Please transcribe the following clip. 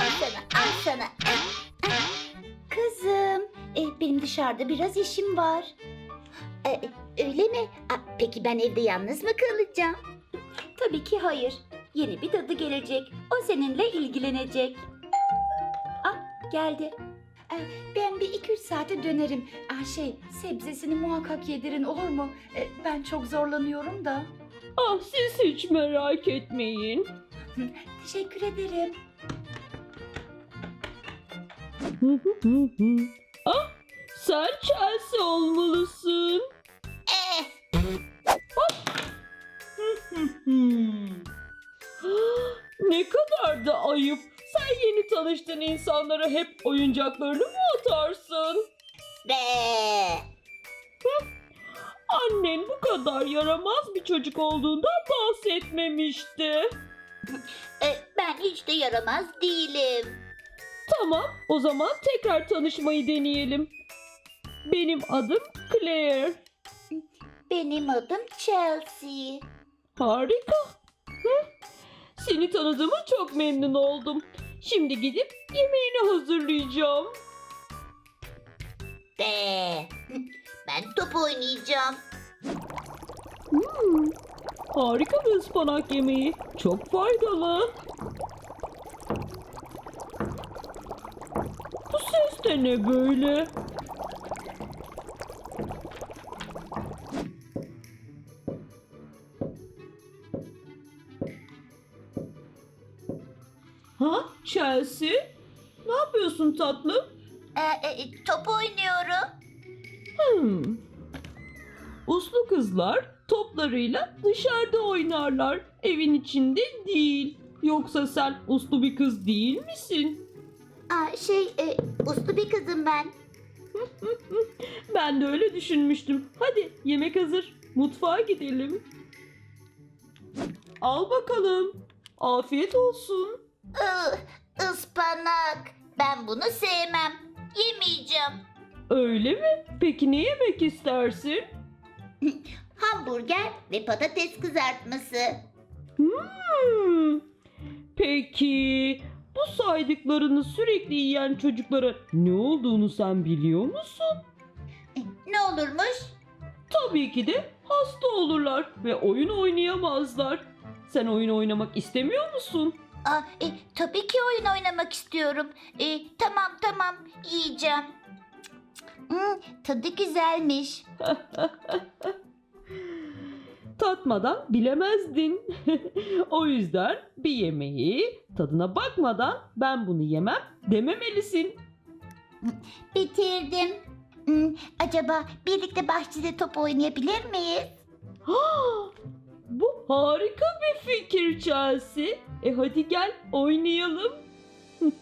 Al sana, al sana. Kızım, e, benim dışarıda biraz işim var. E, öyle mi? Aa, peki ben evde yalnız mı kalacağım? Tabii ki hayır. Yeni bir dadı gelecek. O seninle ilgilenecek. Ah, geldi. E, ben bir iki üç saate dönerim. Aa, şey, sebzesini muhakkak yedirin olur mu? E, ben çok zorlanıyorum da. Ah siz hiç merak etmeyin. Teşekkür ederim. Ah sen Chelsea olmalısın. Eh, ne kadar da ayıp. Sen yeni tanıştığın insanlara hep oyuncaklarını mı atarsın? be. Annen bu kadar yaramaz bir çocuk olduğundan bahsetmemişti. E, ben hiç de yaramaz değilim. Tamam, o zaman tekrar tanışmayı deneyelim. Benim adım Claire. Benim adım Chelsea. Harika. Hı? Seni tanıdığıma çok memnun oldum. Şimdi gidip yemeğini hazırlayacağım. Be. Ben top oynayacağım. Hmm, harika bir ıspanak yemeği. Çok faydalı. Ses de ne böyle? Ha Chelsea? Ne yapıyorsun tatlım? E, e, top oynuyorum. Hmm. Uslu kızlar toplarıyla dışarıda oynarlar. Evin içinde değil. Yoksa sen uslu bir kız değil misin? Aa, şey, e, uslu bir kızım ben. Ben de öyle düşünmüştüm. Hadi yemek hazır. Mutfağa gidelim. Al bakalım. Afiyet olsun. Ih, ıspanak. Ben bunu sevmem. Yemeyeceğim. Öyle mi? Peki ne yemek istersin? Hamburger ve patates kızartması. Hmm. Peki bu saydıklarını sürekli yiyen çocuklara ne olduğunu sen biliyor musun? E, Ne olurmuş? Tabii ki de hasta olurlar ve oyun oynayamazlar. Sen oyun oynamak istemiyor musun? Aa, e, tabii ki oyun oynamak istiyorum. E, tamam tamam yiyeceğim. Hmm, tadı güzelmiş. Tatmadan bilemezdin. o yüzden bir yemeği tadına bakmadan ben bunu yemem dememelisin. Bitirdim. Hmm, acaba birlikte bahçede top oynayabilir miyiz? Bu harika bir fikir Chelsea. E hadi gel oynayalım.